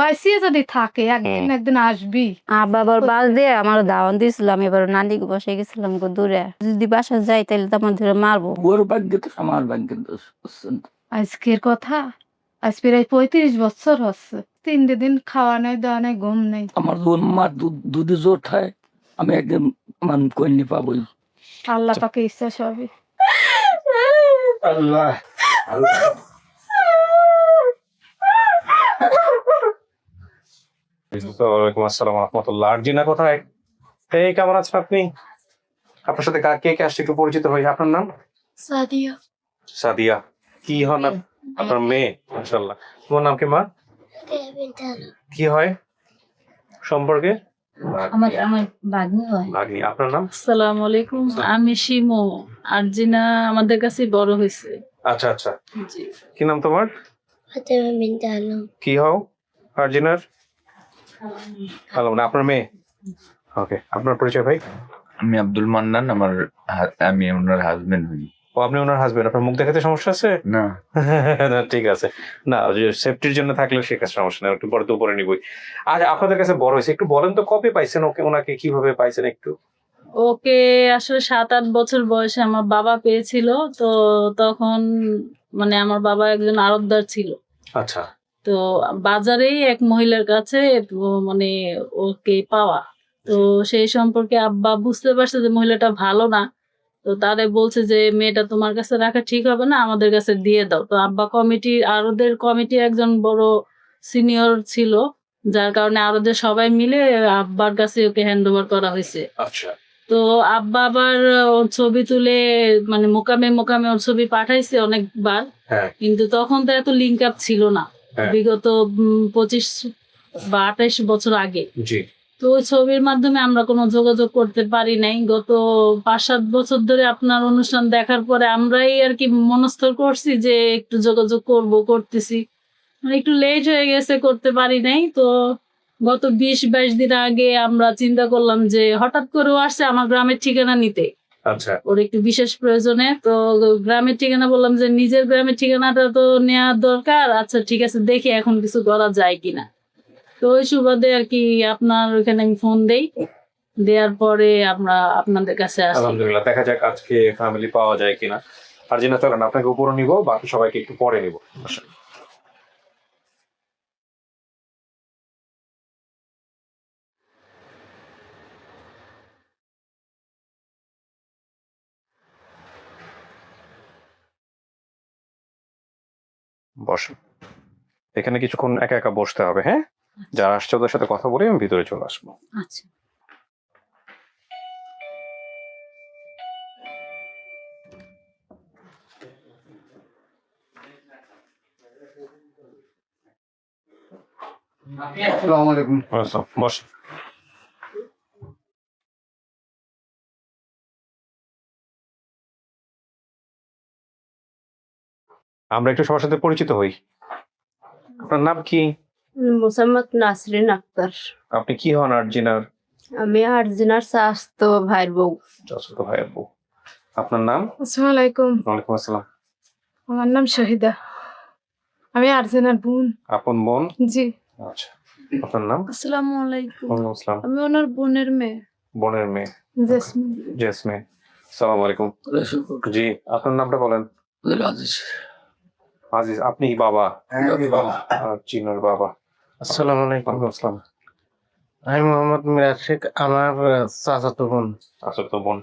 বাইসিয়ে যদি থাকে একদিন একদিন আসবি। বাবার বাস দিয়ে আমার দাওয়ান দিয়েছিলাম এবার নানি বসে গেছিলাম গো দূরে। যদি বাসা যাই তাহলে তো আমার ধরে মারবো। ওর ভাগ্য তো আমার ভাগ্য দোষ আজকের কথা? আজ প্রায় পঁয়ত্রিশ বছর হচ্ছে। তিনটে দিন খাওয়া নেই দাওয়া নেই ঘুম নেই। আমার যখন মার দুধ দুধে জোর খায় আমি একদিন মান কইনি পাবই। আল্লাহ পাকে ইচ্ছা সবই। আল্লাহ। ওয়ালাইকুম আসসালাম রহমতুল্লাহ আরজিনা কোথায়? এই কেমন আছেন আপনি? আপনার সাথে কে কে আসছে একটু পরিচিত হই। আপনার নাম? সাদিয়া। সাদিয়া। কি হন আপনার মেয়ে মাশাআল্লাহ। তোমার নাম কি মা? কি হয় সম্পর্কে? আমার আমার বাগ্নি হয়। ভাগ্নি। আপনার নাম? আসসালামু আলাইকুম আমি শিমু। আরজিনা আমাদের কাছে বড় হয়েছে। আচ্ছা আচ্ছা। কি নাম তোমার? ফাতেমা বিনতে আলম। কি হও? আরজিনার ভালো না আপনার মেয়ে? ওকে আপনার পরিচয় ভাই? আমি আব্দুল মান্নান আমার আমি ওনার হাজবেন্ড হই। ও আপনি ওনার হাজবেন্ড আপনার মুখ দেখাতে সমস্যা আছে? না। না ঠিক আছে। না সেফটির জন্য থাকলে সে কাছে সমস্যা নেই একটু পরে তো উপরে নিবই। আজ আপনাদের কাছে বড় হয়েছে একটু বলেন তো কবে পাইছেন ওকে ওনাকে কীভাবে পাইছেন একটু? ওকে আসলে সাত আট বছর বয়সে আমার বাবা পেয়েছিল তো তখন মানে আমার বাবা একজন আড়তদার ছিল। আচ্ছা। তো বাজারেই এক মহিলার কাছে মানে ওকে পাওয়া। তো সেই সম্পর্কে আব্বা বুঝতে পারছে যে মহিলাটা ভালো না। তো তারে বলছে যে মেয়েটা তোমার কাছে রাখা ঠিক হবে না আমাদের কাছে দিয়ে দাও। তো আব্বা কমিটি আরোদের কমিটি একজন বড় সিনিয়র ছিল যার কারণে আরোদের সবাই মিলে আব্বার কাছে ওকে হ্যান্ড ওভার করা হয়েছে। আচ্ছা। তো আব্বা আবার ওর ছবি তুলে মানে মোকামে মোকামে ওর ছবি পাঠাইছে অনেকবার। হ্যাঁ। কিন্তু তখন তো এত লিঙ্ক আপ ছিল না। বিগত উম, পঁচিশ বা আঠাইশ বছর আগে। তো ওই ছবির মাধ্যমে আমরা কোনো যোগাযোগ করতে পারি নাই। গত পাঁচ সাত বছর ধরে আপনার অনুষ্ঠান দেখার পরে আমরাই আর কি মনস্থর করছি যে একটু যোগাযোগ করব করতেছি। মানে একটু লেট হয়ে গেছে করতে পারি নাই। তো গত বিশ বাইশ দিন আগে আমরা চিন্তা করলাম যে হঠাৎ করে ও আসছে আমার গ্রামের ঠিকানা নিতে। আচ্ছা। ওর একটু বিশেষ প্রয়োজনে তো গ্রামের ঠিকানা বললাম যে নিজের গ্রামের ঠিকানাটা তো নেওয়ার দরকার। আচ্ছা ঠিক আছে দেখি এখন কিছু করা যায় কিনা। তো ওই সুবাদে আর কি আপনার ওখানে আমি ফোন দেই। দেওয়ার পরে আমরা আপনাদের কাছে আসি। আলহামদুলিল্লাহ দেখা যাক আজকে ফ্যামিলি পাওয়া যায় কিনা। আর জিনা চলেন আপনাকে উপরে নিব বাকি সবাইকে একটু পরে নিব। বসেন এখানে কিছুক্ষণ একা একা বসতে হবে হ্যাঁ? যারা আসছে ওদের সাথে কথা বলে আমি ভিতরে চলে আসব। আচ্ছা। আসসালামু আলাইকুম। আচ্ছা, বস। আমরা একটু সবার সাথে পরিচিত হই। আপনার নাম কি? মোসাম্মদ নাসরিন আক্তার। আপনি কি হন আর্জিনার? আমি আর্জিনার স্বাস্থ্য ভাইয়ের বউ। চাচাত ভাইয়ের বউ। আপনার নাম? আসসালামু আলাইকুম ওয়ালাইকুম আসসালাম। আমার নাম শহীদা। আমি আর্জেনার বোন। আপন বোন? জি। আচ্ছা। আপনার নাম? আসসালামু আলাইকুম ওয়ালাইকুম আসসালাম। আমি ওনার বোনের মেয়ে। বোনের মেয়ে। জেসমিন। জেসমে সালাম আলাইকুম জি আপনার নামটা বলেন। আজিজ আজিজ আপনি বাবা। আর চিনার বাবা। আসসালামু আলাইকুম। আসসালাম। আমি মোহাম্মদ মিরাজ শেখ আমার চাচাতো বোন। আচ্ছা তো বোন।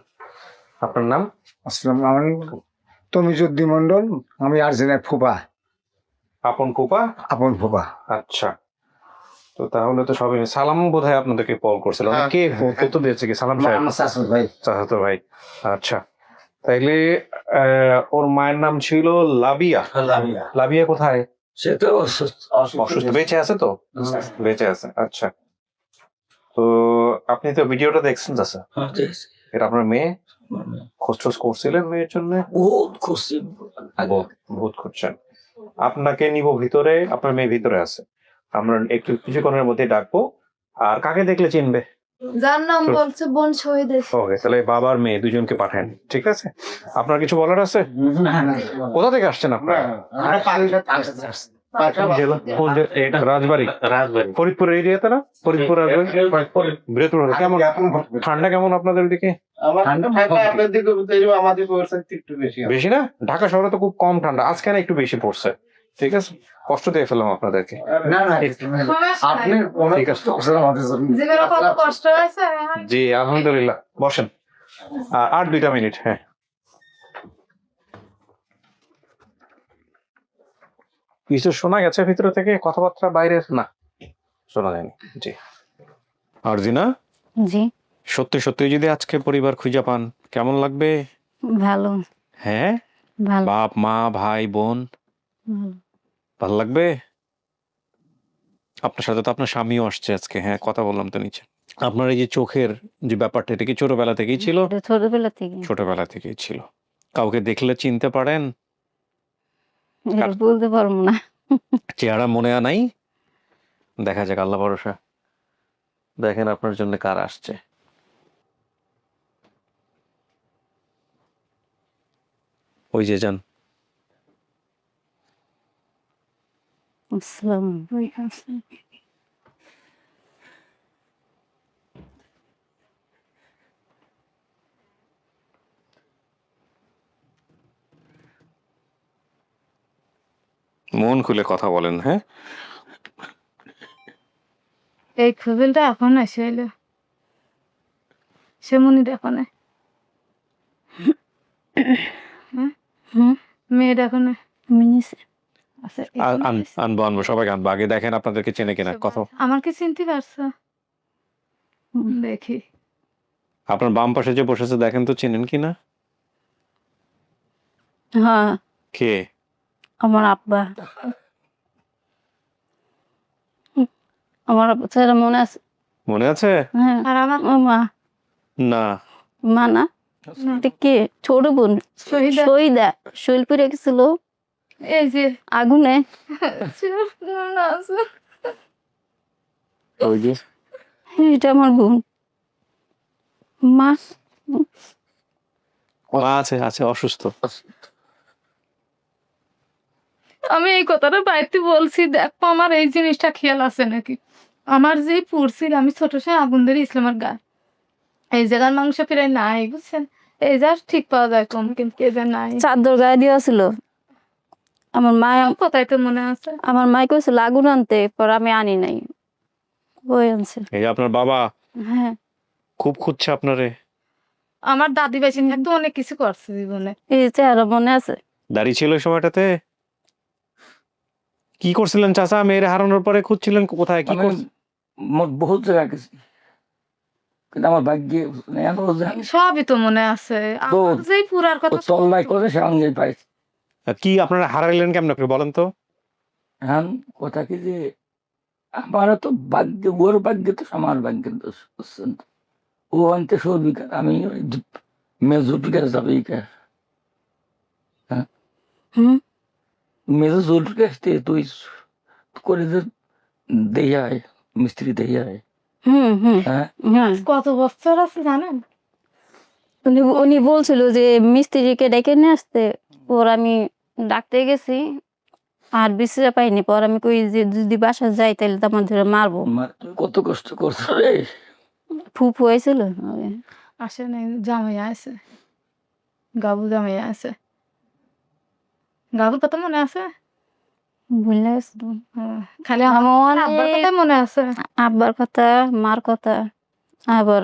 আপনার নাম? আসসালামু আলাইকুম। তমিজুদ্দি মন্ডল আমি আর্জেন্টের ফুপা। আপন কুপা আপন ফুপা। আচ্ছা। তো তাহলে তো সবাই সালাম বোধহয় আপনাদেরকে কল করছিল হ্যাঁ। কে কত দিয়েছে কি? সালাম সাহেব। ভাই। চাচাতো ভাই। আচ্ছা। তাইলে ওর মায়ের নাম ছিল লাবিয়া। লাবিয়া। কোথায়? সে তো অসুস্থ বেঁচে আছে তো? বেঁচে আছে আচ্ছা। তো আপনি তো ভিডিওটা দেখছেন চাচা? হ্যাঁ। এটা আপনার মেয়ে? খোঁজ করছিলেন মেয়ের জন্য? বহুত খুশি। বহুত খুঁজছেন। আপনাকে নিব ভিতরে আপনার মেয়ে ভিতরে আছে। আমরা একটু কিছুক্ষণের মধ্যে ডাকবো। আর কাকে দেখলে চিনবে? যার নাম বলছে বোন শহীদ ওকে তাহলে বাবার মেয়ে দুজনকে পাঠান ঠিক আছে? আপনার কিছু বলার আছে? কোথা থেকে আসছেন আপনারা? রাজবাড়ি। রাজবাড়ি। ফরিদপুর এরিয়াতে না? ফরিদপুর রাজবাড়ি? বৃহত্তর কেমন? ঠান্ডা কেমন আপনাদের দিকে। বেশি না? ঢাকা শহরে তো খুব কম ঠান্ডা। আজকে না একটু বেশি পড়ছে। ঠিক আছে কষ্ট দিয়ে ফেললাম আপনাদেরকে। না না আপনি অনেক কষ্ট করছেন আমাদের জন্য। কষ্ট হয়েছে? জি আলহামদুলিল্লাহ। বসেন। আর দুইটা মিনিট হ্যাঁ। কিছু শোনা গেছে ভিতরে থেকে? কথাবার্তা বাইরের? না শোনা যায়নি। জি। আর জিনা জি। সত্যি সত্যি যদি আজকে পরিবার খুঁজে পান কেমন লাগবে? ভালো। হ্যাঁ? বাপ মা ভাই বোন? ভালো। লাগবে? আপনার সাথে তো আপনার স্বামীও আসছে আজকে হ্যাঁ কথা বললাম তো নিচে। আপনার এই যে চোখের যে ব্যাপারটা এটা কি ছোটবেলা থেকেই ছিল? ছোটবেলা থেকে ছোটবেলা থেকেই ছিল। কাউকে দেখলে চিনতে পারেন? বলতে পারব না। চেহারা মনে নাই? দেখা যাক আল্লাহ ভরসা। দেখেন আপনার জন্য কার আসছে। ওই যে যান। আসসালাম মন খুলে কথা বলেন হ্যাঁ? এই খুবিলটা এখন এসে এলো। সে মনির এখন হুম মেয়েটা এখন মিনিস আছে আনব আনব সবাইকে আনব আগে দেখেন আপনাদেরকে চেনে কিনা কথা। আমার কি চিনতে পারছ? দেখি। আপনার বাম পাশে যে বসেছে দেখেন তো চেনেন কিনা? হ্যাঁ। কে? আমার আব্বা। আমার আব্বা ছেলে মনে আছে? মনে আছে? হ্যাঁ। আর আমার মা। না। মা না? কে? ছোট বোন? শহীদা। শহীদা। শৈল গেছিল? এই যে আগুনে ওই যে এটা আমার বোন মা মা আছে আছে অসুস্থ আমি এই কথাটা বাড়িতে বলছি দেখো আমার এই জিনিসটা খেয়াল আছে নাকি আমার যে পড়ছিল আমি ছোট সময় আগুন ধরে ইসলামের গা এই জায়গার মাংস প্রায় নাই বুঝছেন এই জায়গা ঠিক পাওয়া যায় কম কিন্তু এই জায়গা নাই চাদর গায়ে দেওয়া ছিল আমার মা কোথায় তো মনে আছে। আমার মাই কইছিল আগুন আনতে পর আমি আনি নাই। ওই আনছে? এই আপনার বাবা হ্যাঁ। খুব খুঁজছে আপনারে। আমার দাদি বেশি থাকতে অনেক কিছু করছে জীবনে। এই চেহারা মনে আছে। দাঁড়িয়ে ছিল ওই সময়টাতে? কি করছিলেন চাচা? মেয়ের হারানোর পরে খুঁজছিলেন কোথায়? কি আমি করছিলেন মোট বহুত জায়গা গেছি। কিন্তু আমার ভাগ্যে যে সবই তো মনে আছে। আমার যেই পুরার কথা চল্লাই করে সে আঙ্গে পাইছে। কি আপনারা হারাইলেন কেমন করে বলেন তো? হ্যাঁ কথা কি যে আমার তো ভাগ্য ওর ভাগ্য তো আমার ভাগ্য দোষ বুঝছেন ও আনতে সর্বিকার আমি মেজো বিকার যাবে ইকার হুম? মেজো জোর আসতে তুই করে যে দেয়ায় মিস্ত্রি হুম হুম। হ্যাঁ? হ্যাঁ। কত বছর আছে জানেন? উনি উনি বলছিল যে মিস্ত্রিকে ডেকে নিয়ে আসতে ওর আমি ডাকতে গেছি আর বিশ্রা পাইনি। পর আমি কই যে যদি বাসা যাই তাহলে তো আমার ধরে মারবো। কত কষ্ট করছ রে। ফুফু হয়েছিল আসে নাই জামাই আছে। গাবু জামাই আছে। গাবুর কথা মনে আছে? ভুলে হ্যাঁ, খালি আমার আমার আব্বার কথা মনে আছে। আব্বার কথা মার কথা আবার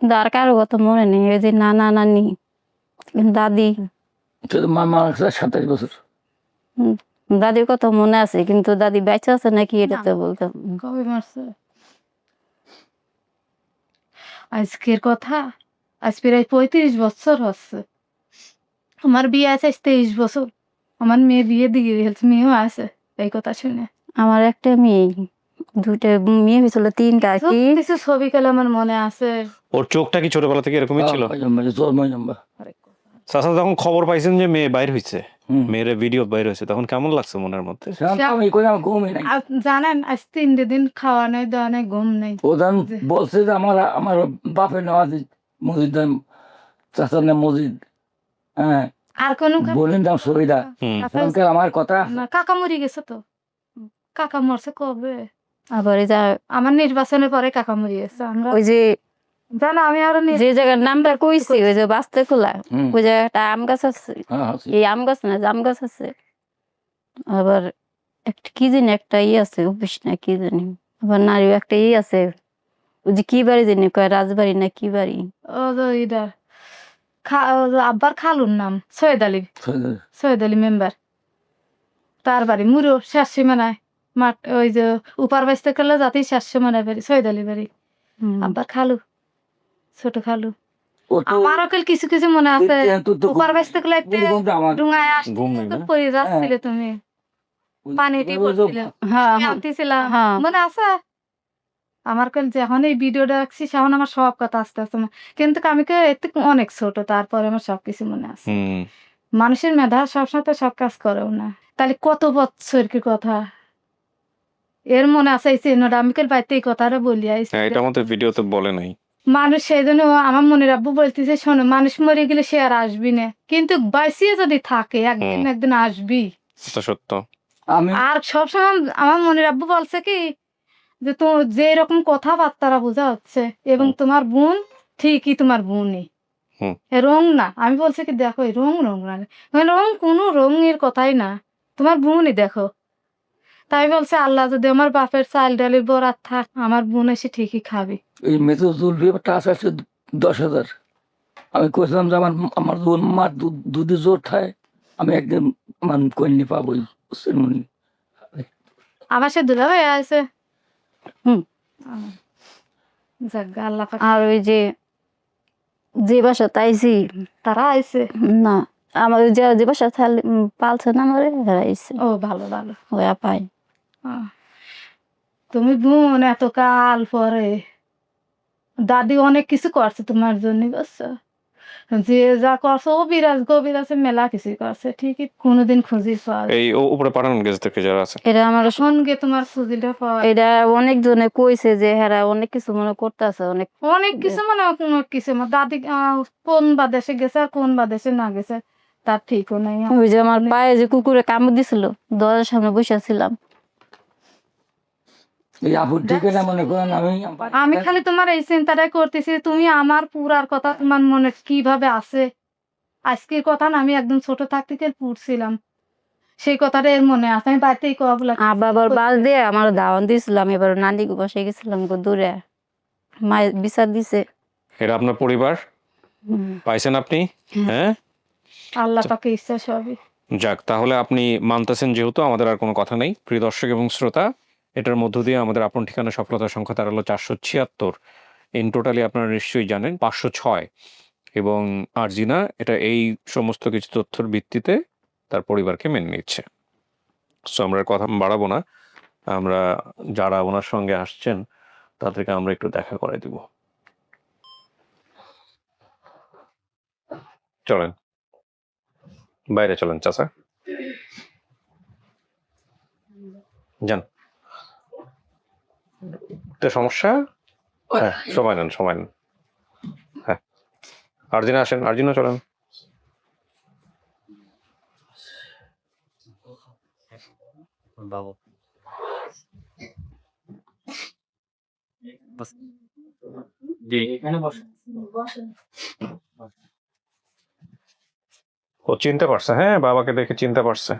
দার কারও কথা মনে নেই। ওই যে নানা নানি দাদি। সাতাশ বছর। দাদির কথা মনে আছে কিন্তু দাদি বেঁচে আছে নাকি এটা তো বলতাম কবে মারছে? আজকের কথা? আজ প্রায় পঁয়ত্রিশ বছর হচ্ছে। আমার বিয়ে আছে তেইশ বছর। আমার মেয়ে বিয়ে দিয়ে গেছে মেয়েও আছে এই কথা শুনে। আমার একটা মেয়ে দুইটা মেয়ে হয়েছিল তিনটা কি। কিছু ছবি খেলে আমার মনে আছে। ওর চোখটা কি ছোটবেলা থেকে এরকমই ছিল? চাচা যখন খবর পাইছেন যে মেয়ে বাইর হুম। মেয়ের ভিডিও বাইর হয়েছে তখন কেমন লাগছে মনের মধ্যে? আমি কই আমার ঘুমই নাই। আর জানেন আজ তিনটে দিন খাওয়া নাই দাওয়া নাই ঘুম নাই। প্রধান বলছে যে আমার আমার বাপের নামাজ মসজিদ চাচার নাম মসজিদ হ্যাঁ। আর কোনো বলেন দাম সুবিধা হুম। আমার কথা। কাকা মরে গেছে তো। কাকা মরছে কবে? আবার এই যে আমার নির্বাচনের পরে কাকা মরে গেছে। আমরা ওই যে জানো আমি আরও যে জায়গার নামটা কইছি ওই যে বাস্তে খোলা ওই আম গাছ আছে। হ্যাঁ, হ্যাঁ, এই আম গাছ না জাম গাছ আছে। আবার একটা কি জানি একটা ই আছে অফিস না কি জানি। আবার নারী একটা ই আছে। ওই যে কি বাড়ি জানি কয় রাজবাড়ি না কি বাড়ি। ও আব্বার খালুর নাম সৈয়দ আলী। সৈয়দ আলী। মেম্বার। তার বাড়ি মুরো শেষ সীমানায়। মাঠ ওই যে উপার বাইসতে গেলে যাতেই শেষ সীমানায় বাড়ি সৈয়দ আলী বাড়ি। আব্বার খালু। ছোট খালু কেল কিছু কিছু মনে আছে। উপার বাইসতে গেলে একটা আমার ডুঙায় আসতে পড়ে যাচ্ছিলে তুমি। পড়ছিলে। হ্যাঁ হ্যাঁ। আনতেছিলাম হ্যাঁ। মনে আছে? আমার কেন যখন এই ভিডিওটা রাখছি তখন আমার সব কথা আসতে আসতে মনে- কিন্তু আমি কে এতে অনেক ছোট তারপরে আমার সবকিছু মনে আছে। মানুষের মেধা সবসময় তো সব কাজ করেও না। তাহলে কত বছর কি কথা? এর মনে আছে এই চিহ্নটা আমি কাল বাড়িতে এই কথাটা বলি আইছি হ্যাঁ এটা আমাদের ভিডিওতে বলে নাই। মানুষ সেই জন্য আমার মনে রাখব বলতেছে শোনো মানুষ মরে গেলে সে আর আসবি না। কিন্তু বাঁচিয়ে যদি থাকে একদিন একদিন আসবি। সত্য। আমি আর সবসময় আমার মনে রাখব বলছে কি যে তো যে রকম কথাবার্তারা বোঝা হচ্ছে এবং তোমার বোন ঠিকই তোমার বোনই। রং না। আমি বলছি কি দেখো রং রং না। মানে রং কোনো রঙের কথাই না। তোমার বোনই দেখো। তাই বলছে আল্লাহ যদি আমার বাপের চাল ডালের বরাত থাক আমার বোন এসে ঠিকই খাবে। এই মেথো জরুরি টাচ আছে দশ হাজার। আমি কইছিলাম যে আমার আমার মার দুধ- জোর খায় আমি একদিন মান কন্যা পাবোই বুঝছেন উনি। আমার সে দুলা ভাই আছে। হুম। যাক আল্লাহ আর ওই যে যে বাসা তাইছি। তারা আইছে? না আমার ওই যে যে বাসা থাল- পালছে না আমারে হারাইছে ও ভালো ভালো। আপাই আহ, তুমি বোন এত কাল পরে দাদি অনেক কিছু করছে তোমার জন্য বুঝছ? যে যা করছে ও বিরাজ গবিরাজে মেলা কিছু করছে ঠিকই কোনোদিন খুঁজি পাওয়া যায় এই ও- উপরে পাঠান গেছে থেকে যারা আছে? এটা আমার সঙ্গে তোমার খুঁজিটা পাওয়া এটা অনেক জনে কইছে যে হেরা অনেক কিছু মনে করতেছে অনেক অনেক কিছু মানে অনেক কিছু আমার দাদি আহ, কোন বা দেশে গেছে আর কোন বা দেশে না গেছে তার ঠিকও নাই। ওই যে আমার পায়ে যে কুকুরে কামড় দিছিল দরজার সামনে বসে ছিলাম। এই আপুর ঠিক মনে করেন আমি আমি খালি তোমার এই চিন্তাটাই করতেছি তুমি আমার পুরার কথা তোমার মনে কীভাবে আছে? আজকের কথা না আমি একদম ছোট থাকতে পড়ছিলাম। সেই কথাটা এর মনে আছে আমি বাড়িতেই কয়া বলে আবার আবার বাস দিয়ে আমার দাওয়ান দিয়েছিলাম এবার নানি বসে গেছিলাম গো দূরে। মায়ের বিচার দিছে। এটা আপনার পরিবার? পাইছেন আপনি? হ্যাঁ। আল্লাহ পাকে ইচ্ছা সবই। যাক তাহলে আপনি মানতেছেন যেহেতু আমাদের আর কোনো কথা নেই। প্রিয় দর্শক এবং শ্রোতা এটার মধ্য দিয়ে আমাদের আপন ঠিকানা সফলতার সংখ্যা তার হলো চারশো ছিয়াত্তর। ইন টোটালি আপনারা নিশ্চয়ই জানেন পাঁচশো ছয়। এবং আরজিনা এটা এই সমস্ত কিছু তথ্যের ভিত্তিতে তার পরিবারকে মেনে নিচ্ছে। সো আমরা কথা বাড়াবো না। আমরা যারা ওনার সঙ্গে আসছেন, তাদেরকে আমরা একটু দেখা করে দিব। চলেন। বাইরে চলেন, চাচা। যান। তো সমস্যা? হ্যাঁ সময় নেন সময় নেন। হ্যাঁ। আর্জিনা আসেন আর্জিনা চলেন। ও চিনতে পারছে হ্যাঁ বাবাকে দেখে চিনতে পারছে।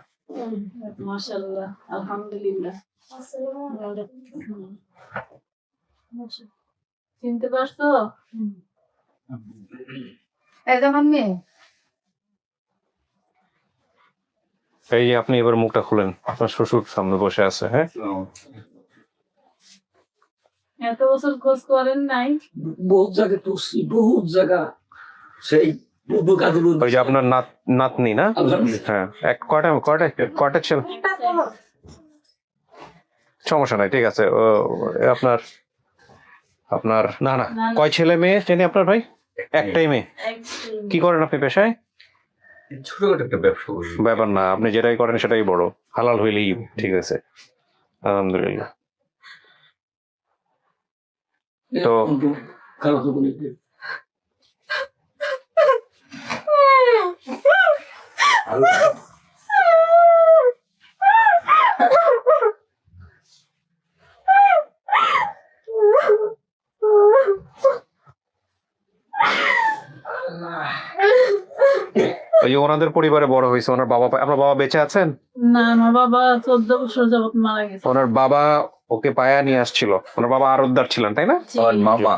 মাশাআল্লাহ আলহামদুলিল্লাহ। চিনতে পারছ? এই আপনি এবার মুখটা খুলেন। আপনার শ্বশুর সামনে বসে আছে হ্যাঁ? এত বছর খোঁজ করেন নাই। বহুত জায়গা টুসি বহুত জায়গা সেই ওই যে আপনার নাত নাতনি না? হ্যাঁ এক কয়টা কয়টা কয়টা ছেলে? সমস্যা নাই ঠিক আছে। ও আপনার আপনার না না। কয় ছেলে মেয়ে চেনি আপনার ভাই? একটাই মেয়ে। কি করেন আপনি পেশায়? ছোটখাটো একটা ব্যবসা ব্যাপার না আপনি যেটাই করেন সেটাই বড়। হালাল হইলেই ঠিক আছে। আলহামদুলিল্লাহ। তো- কালো ওই যে ওনাদের পরিবারে বড় হয়েছে ওনার বাবা আপনার বাবা বেঁচে আছেন? না আমার বাবা চোদ্দ বছর যাবত মারা গেছে। ওনার বাবা ওকে পায়া নিয়ে আসছিল। ওনার বাবা ছিলেন তাই না? মামা।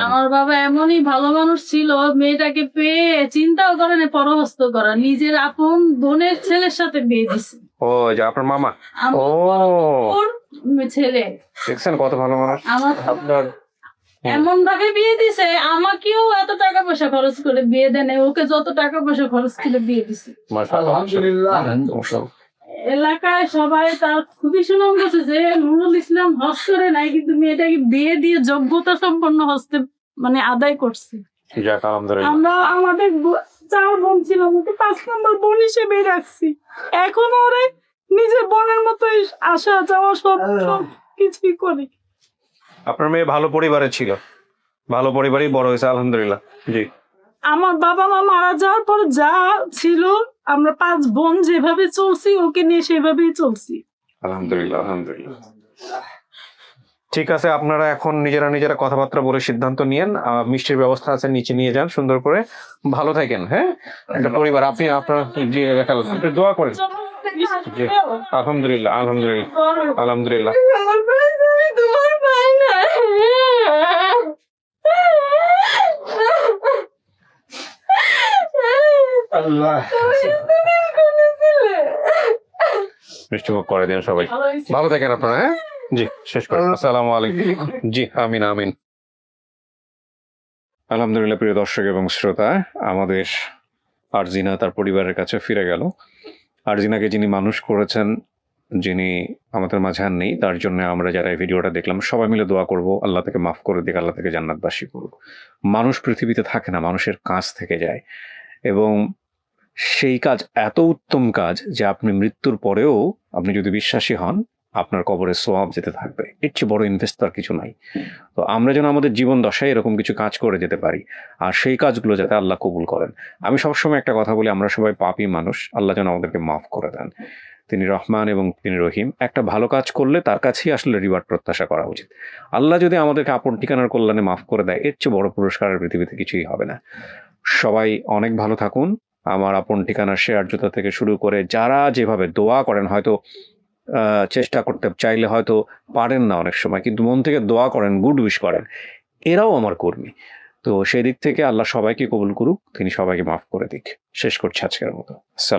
আমার বাবা এমনই ভালো মানুষ ছিল মেয়েটাকে পেয়ে চিন্তাও করে না পরহস্ত করা। নিজের আপন বোনের ছেলের সাথে বিয়ে দিছে। ও যে আপনার মামা? ও। ছেলে। দেখছেন কত ভালো মানুষ? আমার আপনার এমন ভাবে বিয়ে দিছে আমাকেও এত টাকা পয়সা খরচ করে বিয়ে দেয় ওকে যত টাকা পয়সা খরচ করে বিয়ে দিছে। আলহামদুলিল্লাহ। এলাকায় সবাই তার খুবই সুনাম করছে যে নুরুল ইসলাম হজ করে নাই কিন্তু মেয়েটাকে বিয়ে দিয়ে যোগ্যতা সম্পন্ন হস্তে মানে আদায় করছে। আমরা আমাদের চার বোন ছিল ওকে পাঁচ নম্বর বোন হিসেবে রাখছি। এখন ওরে নিজের বোনের মতোই আসা যাওয়া সব সব কিছুই করে। আপনার মেয়ে ভালো পরিবারে ছিল। ভালো পরিবারেই বড় হয়েছে আলহামদুলিল্লাহ। জি। আমার বাবা মা মারা যাওয়ার পর যা ছিল আমরা পাঁচ বোন যেভাবে চলছি ওকে নিয়ে সেভাবেই চলছি। আলহামদুলিল্লাহ আলহামদুলিল্লাহ। ঠিক আছে আপনারা এখন নিজেরা নিজেরা কথাবার্তা বলে সিদ্ধান্ত নিয়েন। মিষ্টির ব্যবস্থা আছে নিচে নিয়ে যান সুন্দর করে। ভালো থাকেন হ্যাঁ? একটা পরিবার আপনি আপনার জি দোয়া করেন। জি আলহামদুলিল্লাহ আলহামদুলিল্লাহ আলহামদুলিল্লাহ তোমার পাই না আল্লাহ। মিষ্টি মুখ করে দিন সবাই। ভালো থাকেন আপনারা হ্যাঁ? জি শেষ করেন আসসালামু আলাইকুম। জি আমিন আমিন। আলহামদুলিল্লাহ প্রিয় দর্শক এবং শ্রোতা আমাদের আরজিনা তার পরিবারের কাছে ফিরে গেল। আরজিনাকে যিনি মানুষ করেছেন যিনি আমাদের মাঝে আর নেই তার জন্য আমরা যারা এই ভিডিওটা দেখলাম সবাই মিলে দোয়া করব আল্লাহ থেকে মাফ করে দিক আল্লাহ থেকে জান্নাতবাসী করুক। মানুষ পৃথিবীতে থাকে না মানুষের কাজ থেকে যায়। এবং সেই কাজ এত উত্তম কাজ যে আপনি মৃত্যুর পরেও আপনি যদি বিশ্বাসী হন, আপনার কবরে সোয়াব যেতে থাকবে। এর চেয়ে বড় ইনভেস্ট আর কিছু নাই। তো আমরা যেন আমাদের জীবন দশায় এরকম কিছু কাজ করে যেতে পারি, আর সেই কাজগুলো যাতে আল্লাহ কবুল করেন। আমি সবসময় একটা কথা বলি, আমরা সবাই পাপি মানুষ, আল্লাহ যেন আমাদেরকে মাফ করে দেন। তিনি রহমান এবং তিনি রহিম। একটা ভালো কাজ করলে তার কাছেই আসলে রিওয়ার্ড প্রত্যাশা করা উচিত। আল্লাহ যদি আমাদেরকে আপন ঠিকানার কল্যাণে মাফ করে দেয়, এর চেয়ে বড় পুরস্কারের পৃথিবীতে কিছুই হবে না। সবাই অনেক ভালো থাকুন। আমার আপন ঠিকানা শেয়ার জুতা থেকে শুরু করে যারা যেভাবে দোয়া করেন, হয়তো চেষ্টা করতে চাইলে হয়তো পারেন না অনেক সময়, কিন্তু মন থেকে দোয়া করেন গুড উইশ করেন, এরাও আমার কর্মী। তো সেই দিক থেকে আল্লাহ সবাইকে কবুল করুক, তিনি সবাইকে মাফ করে দিক। শেষ করছি আজকের মতো। সালাম